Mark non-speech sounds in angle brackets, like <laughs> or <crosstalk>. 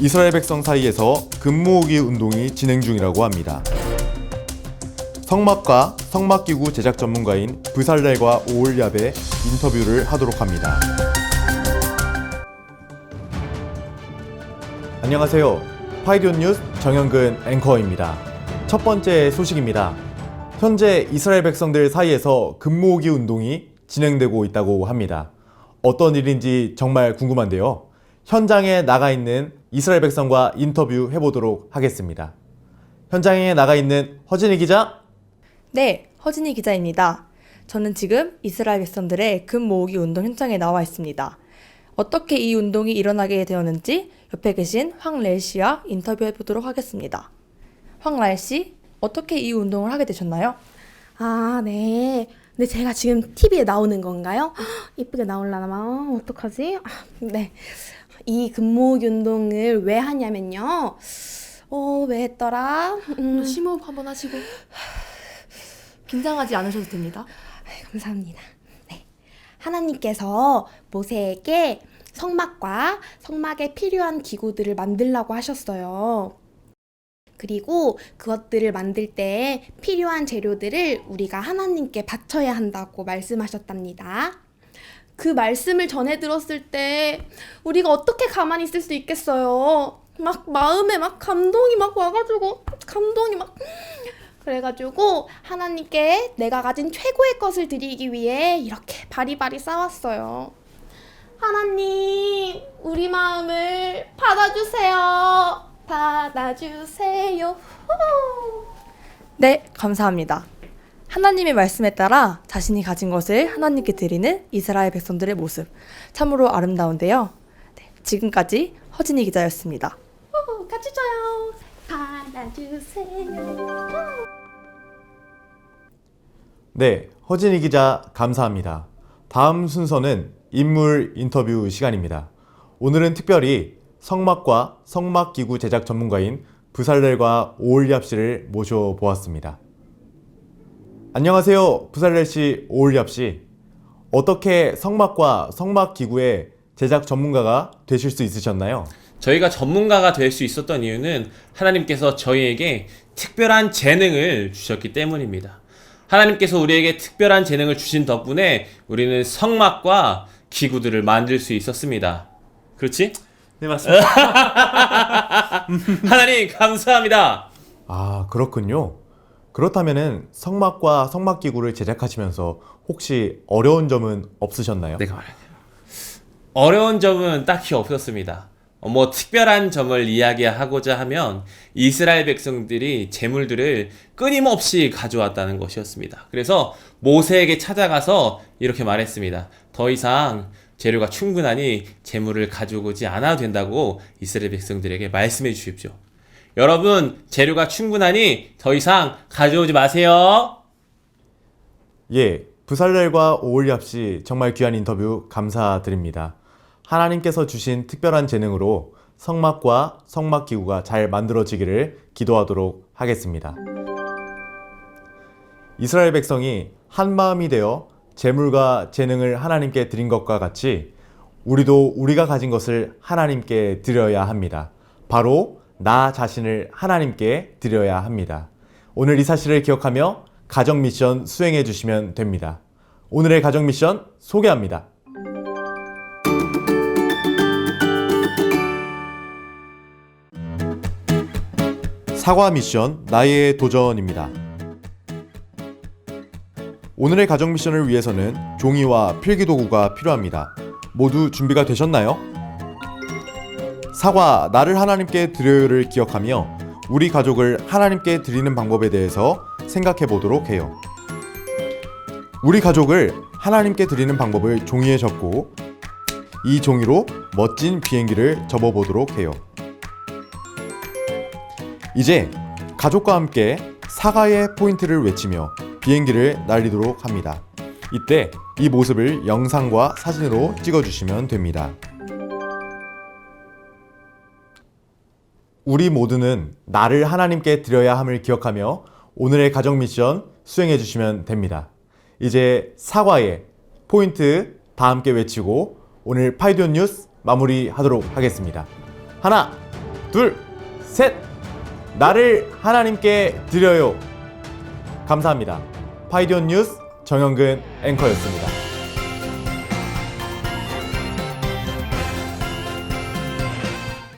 이스라엘 백성 사이에서 금모으기 운동이 진행 중이라고 합니다. 성막과 성막기구 제작 전문가인 브살렐과 오올яб의 인터뷰를 하도록 합니다. 안녕하세요. 파이디온 뉴스 정현근 앵커입니다. 첫 번째 소식입니다. 현재 이스라엘 백성들 사이에서 금모으기 운동이 진행되고 있다고 합니다. 어떤 일인지 정말 궁금한데요. 현장에 나가 있는 이스라엘 백성과 인터뷰 해보도록 하겠습니다. 현장에 나가 있는 허진희 기자. 네, 허진희 기자입니다. 저는 지금 이스라엘 백성들의 금 모으기 운동 현장에 나와 있습니다. 어떻게 이 운동이 일어나게 되었는지 옆에 계신 황렐 씨와 인터뷰해 보도록 하겠습니다. 황랄 씨, 어떻게 이 운동을 하게 되셨나요? 아, 네. 근데 제가 지금 TV에 나오는 건가요? 헉, <gasps> 이쁘게 나올라나? 어떡하지? 아, 네. 이 근모으기 운동을 왜 하냐면요. 어, 왜 했더라? 음, 심호흡 한번 하시고 긴장하지 않으셔도 됩니다. 감사합니다. 네. 하나님께서 모세에게 성막과 성막에 필요한 기구들을 만들라고 하셨어요. 그리고 그것들을 만들 때 필요한 재료들을 우리가 하나님께 바쳐야 한다고 말씀하셨답니다. 그 말씀을 전해 들었을 때 우리가 어떻게 가만히 있을 수 있겠어요? 막 마음에 막 감동이 막 와가지고 감동이 막 그래가지고 하나님께 내가 가진 최고의 것을 드리기 위해 이렇게 바리바리 싸웠어요. 하나님, 우리 마음을 받아주세요. 받아주세요. 후. 네, 감사합니다. 하나님의 말씀에 따라 자신이 가진 것을 하나님께 드리는 이스라엘 백성들의 모습 참으로 아름다운데요. 네, 지금까지 허진희 기자였습니다. 후, 같이 줘요. 받아주세요. 네, 허진희 기자 감사합니다. 다음 순서는 인물 인터뷰 시간입니다. 오늘은 특별히 성막과 성막기구 제작 전문가인 부살렐과 오올яб 씨를 모셔보았습니다. 안녕하세요, 부살렐 씨, 오올яб 씨. 어떻게 성막과 성막기구의 제작 전문가가 되실 수 있으셨나요? 저희가 전문가가 될 수 있었던 이유는 하나님께서 저희에게 특별한 재능을 주셨기 때문입니다. 하나님께서 우리에게 특별한 재능을 주신 덕분에 우리는 성막과 기구들을 만들 수 있었습니다. 그렇지? 네 맞습니다. <laughs> 하나님 감사합니다. 아, 그렇군요. 그렇다면은 성막과 성막기구를 제작하시면서 혹시 어려운 점은 없으셨나요? 내가 말할게요. 어려운 점은 딱히 없었습니다. 어, 뭐 특별한 점을 이야기하고자 하면 이스라엘 백성들이 재물들을 끊임없이 가져왔다는 것이었습니다. 그래서 모세에게 찾아가서 이렇게 말했습니다. 더 이상 재료가 충분하니 재물을 가져오지 않아도 된다고 이스라엘 백성들에게 말씀해 주십시오. 여러분, 재료가 충분하니 더 이상 가져오지 마세요. 예, 부살렐과 오올яб 씨 정말 귀한 인터뷰 감사드립니다. 하나님께서 주신 특별한 재능으로 성막과 성막 기구가 잘 만들어지기를 기도하도록 하겠습니다. 이스라엘 백성이 한 마음이 되어 재물과 재능을 하나님께 드린 것과 같이 우리도 우리가 가진 것을 하나님께 드려야 합니다. 바로 나 자신을 하나님께 드려야 합니다. 오늘 이 사실을 기억하며 가정 미션 수행해 주시면 됩니다. 오늘의 가정 미션 소개합니다. 사과 미션 나의 도전입니다. 오늘의 가정 미션을 위해서는 종이와 필기 도구가 필요합니다. 모두 준비가 되셨나요? 사과 나를 하나님께 드려요를 기억하며 우리 가족을 하나님께 드리는 방법에 대해서 생각해 보도록 해요. 우리 가족을 하나님께 드리는 방법을 종이에 적고 이 종이로 멋진 비행기를 접어 보도록 해요. 이제 가족과 함께 사과의 포인트를 외치며 비행기를 날리도록 합니다. 이때 이 모습을 영상과 사진으로 찍어주시면 됩니다. 우리 모두는 나를 하나님께 드려야 함을 기억하며 오늘의 가정 미션 수행해 주시면 됩니다. 이제 사과의 포인트 다 함께 외치고 오늘 파이디온 뉴스 마무리 하도록 하겠습니다. 하나, 둘, 셋. 나를 하나님께 드려요. 감사합니다. 파이디온 뉴스 정영근 앵커였습니다.